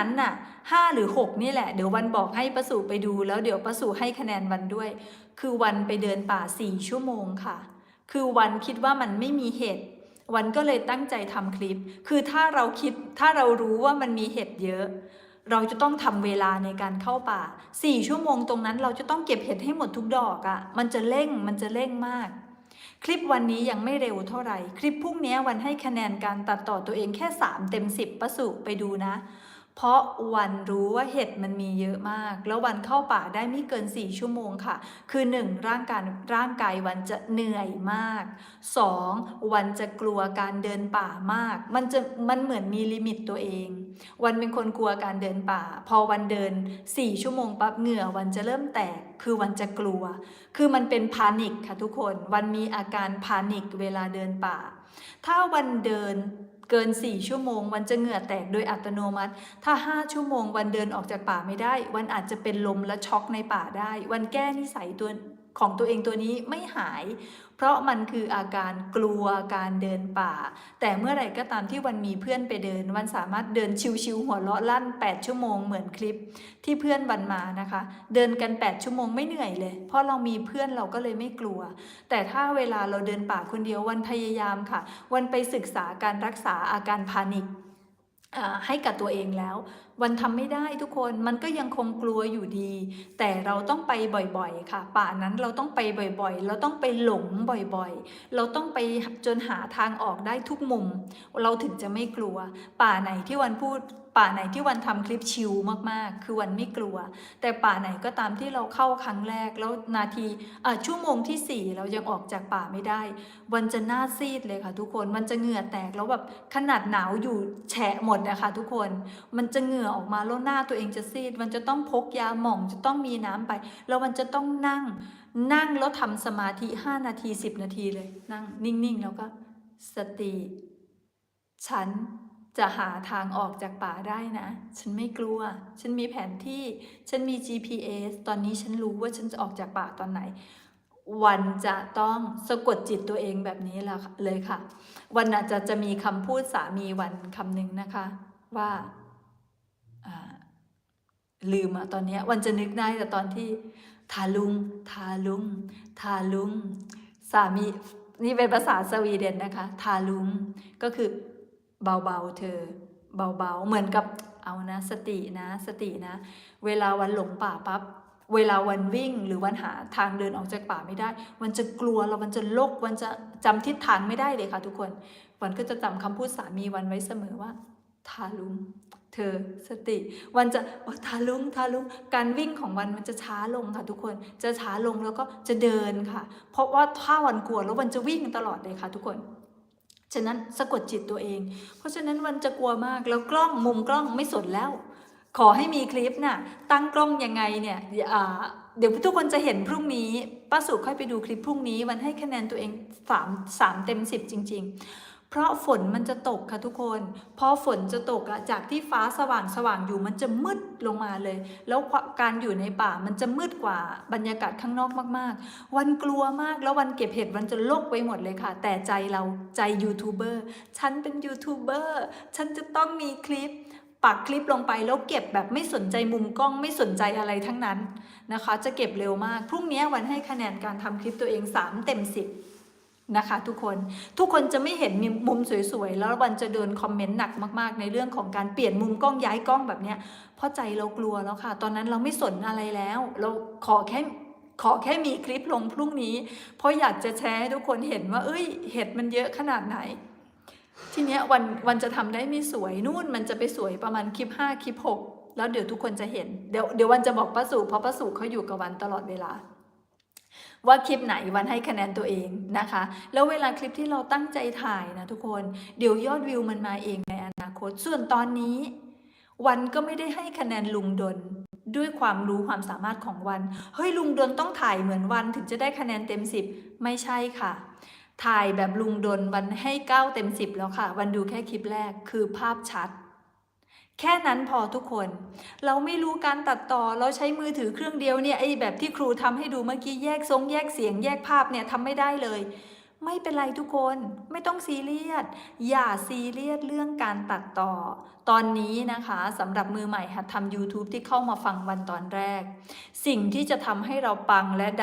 นั้นน่ะห้าหรือหกนี่แหละ เดี๋ยววันบอกให้ประสูไปดูแล้วเดี๋ยวประสูให้คะแนนวันด้วย คือวันไปเดินป่าสี่ชั่วโมงค่ะ คือวันคิดว่ามันไม่มีเห็ดวันก็เลยตั้งใจทำคลิป คือถ้าเราคิดถ้าเรารู้ว่ามันมีเห็ดเยอะ เราจะต้องทำเวลาในการเข้าป่าสี่ชั่วโมงตรงนั้นเราจะต้องเก็บเห็ดให้หมดทุกดอกอะ่ะ มันจะเร่งมันจะเร่งมากคลิปวันนี้ยังไม่เร็วเท่าไหร่ คลิปพรุ่งนี้วันให้คะแนนการตัดต่อตัวเองแค่ 3 เต็ม 10 ประสุไปดูนะ เพราะวันรู้ว่าเห็ดมันมีเยอะมาก แล้ววันเข้าป่าได้ไม่เกิน 4 ชั่วโมงค่ะ คือ 1. ร่างกายร่างกายวันจะเหนื่อยมาก 2. วันจะกลัวการเดินป่ามาก มันจะมันเหมือนมีลิมิตตัวเอง วันเป็นคนกลัวการเดินป่า พอวันเดิน 4 ชั่วโมงปั๊บเหงื่อวันจะเริ่มแตก คือวันจะกลัว คือมันเป็นพานิคค่ะทุกคน วันมีอาการพานิคเวลาเดินป่า ถ้าวันเดิน เกิน 4 ชั่วโมง วันจะเหงื่อแตกโดยอัตโนมัติ ถ้า 5 ชั่วโมง วันเดินออกจากป่าไม่ได้ วันอาจจะเป็นลมและช็อกในป่าได้ วันแก้นิสัยตัว ของตัวเองตัวนี้ไม่หาย เพราะมันคืออาการกลัวการเดินป่า แต่เมื่อไหร่ก็ตามที่วันมีเพื่อนไปเดิน วันสามารถเดินชิวๆหัวเราะลั่น 8 ชั่วโมงเหมือนคลิปที่เพื่อนวันมานะคะ เดินกัน 8 ชั่วโมงไม่เหนื่อยเลย เพราะเรามีเพื่อนเราก็เลยไม่กลัว แต่ถ้าเวลาเราเดินป่าคนเดียววันพยายามค่ะ วันไปศึกษาการรักษาอาการพานิค ให้กับตัวเองแล้ว วันทำไม่ได้ทุกคนมันก็ยังคงกลัวอยู่ดี แต่เราต้องไปบ่อยๆ ค่ะ ป่านั้นเราต้องไปบ่อยๆ เราต้องไปหลงบ่อยๆ เราต้องไปจนหาทางออกได้ทุกมุม เราถึงจะไม่กลัว ป่าไหนที่วันพูดป่าไหนที่วันทำคลิปชิลมากๆ คือวันไม่กลัว แต่ป่าไหนก็ตามที่เราเข้าครั้งแรกแล้วนาทีชั่วโมงที่ 4 เรายังออกจากป่าไม่ได้ วันจะหน้าซีดเลยค่ะ ทุกคนมันจะเหงื่อแตกแล้วแบบขนาดหนาวอยู่แฉะหมดนะคะทุกคนมันจะเหงื่อออกมาแล้วหน้าตัวเองจะซีด มันจะต้องพกยาหม่องจะต้องมีน้ำไป แล้วมันจะต้องนั่ง นั่งแล้วทำสมาธิ 5 นาที 10 นาทีเลย นั่งนิ่งๆแล้วก็สติฉัน จะหาทางออกจากป่าได้นะ ฉันไม่กลัว ฉันมีแผนที่ ฉันมี GPS ตอนนี้ฉันรู้ว่าฉันจะออกจากป่าตอนไหน วันจะต้องสะกดจิตตัวเองแบบนี้แหละเลยค่ะ วันอาจจะจะมีคำพูดสามีวันคำหนึ่งนะคะ ว่าลืมอะตอนนี้วันจะนึกได้แต่ตอนที่ทาลุง ทาลุง ทาลุง สามีนี่เป็นภาษาสวีเดนนะคะ ทาลุงก็คือ เบาๆเธอ เบาๆ เหมือนกับเอานะ สตินะ สตินะ เวลาวันหลงป่าปั๊บเวลาวันวิ่งหรือวันหาทางเดินออกจากป่าไม่ได้วันจะกลัวแล้ววันจะโลกวันจะจำทิศทางไม่ได้เลยค่ะทุกคนวันก็จะจำคำพูดสามีวันไว้เสมอว่า ทาลุงเธอสติ วันจะทาลุงทาลุงการวิ่งของวันมันจะช้าลงค่ะทุกคนจะช้าลงแล้วก็จะเดินค่ะ เพราะว่าถ้าวันกลัวแล้ววันจะวิ่งตลอดเลยค่ะทุกคน ฉะนั้นสะกดจิตตัวเอง เพราะฉะนั้นวันจะกลัวมากแล้วกล้องมุมกล้องไม่สนแล้ว ขอให้มีคลิปน่ะตั้งกล้องยังไงเนี่ยเดี๋ยวทุกคนจะเห็นพรุ่งนี้ป้าสุค่อยไปดูคลิปพรุ่งนี้วันให้คะแนนตัวเองสามสามเต็มสิบจริง ๆ เพราะฝนมันจะตกค่ะทุกคนพอฝนจะตกอะจากที่ฟ้าสว่างสว่างอยู่มันจะมืดลงมาเลย แล้วการอยู่ในป่ามันจะมืดกว่าบรรยากาศข้างนอกมากๆ วันกลัวมากแล้ววันเก็บเห็ดวันจะโลกไปหมดเลยค่ะ แต่ใจเราใจยูทูบเบอร์ฉันเป็นยูทูบเบอร์ฉันจะต้องมีคลิปปักคลิปลงไปแล้วเก็บแบบไม่สนใจมุมกล้องไม่สนใจอะไรทั้งนั้นนะคะ จะเก็บเร็วมากพรุ่งนี้วันให้คะแนนการทำคลิปตัวเอง 3 เต็ม 10 นะคะทุกคนทุกคนจะไม่เห็นมุมสวยๆ แล้ววันจะโดนคอมเมนต์หนักมากๆ ในเรื่องของการเปลี่ยนมุมกล้องย้ายกล้องแบบเนี้ยเพราะใจเรากลัวแล้วค่ะ ตอนนั้นเราไม่สนอะไรแล้ว เราขอแค่ขอแค่มีคลิปลงพรุ่งนี้ เพราะอยากจะแชร์ให้ทุกคนเห็นว่า เอ้ยเห็ดมันเยอะขนาดไหน ทีเนี้ยวันวันจะทำได้ไม่สวยนู่นมันจะไปสวยประมาณคลิป5คลิป6แล้วเดี๋ยวทุกคนจะเห็นเดี๋ยวเดี๋ยววันจะบอกป้าสู่เพราะป้าสู่เขาอยู่กับวันตลอดเวลา ว่าคลิปไหนวันให้คะแนนตัวเองนะคะ แล้วเวลาคลิปที่เราตั้งใจถ่ายนะทุกคน เดี๋ยวยอดวิวมันมาเองในอนาคต ส่วนตอนนี้ วันก็ไม่ได้ให้คะแนนลุงดนด้วยความรู้ความสามารถของวัน เฮ้ยลุงดนต้องถ่ายเหมือนวันถึงจะได้คะแนนเต็ม 10 ไม่ใช่ค่ะ ถ่ายแบบลุงดนวันให้ 9 เต็ม 10 แล้วค่ะ วันดูแค่คลิปแรกคือภาพชัด แค่นั้นพอทุกคน เราไม่รู้การตัดต่อเราใช้มือถือเครื่องเดียวเนี่ยไอ้แบบที่ครูทำให้ดูเมื่อกี้แยกทรงแยกเสียงแยกภาพเนี่ยทำไม่ได้เลย ไม่เป็นไรทุกคนไม่ต้องซีเรียสอย่าซีเรียสเรื่องการตัดต่อ ตอนนี้นะคะสำหรับมือใหม่หัดทำ YouTube ที่เข้ามาฟังวันตอนแรก สิ่งที่จะทำให้เราปังและดัง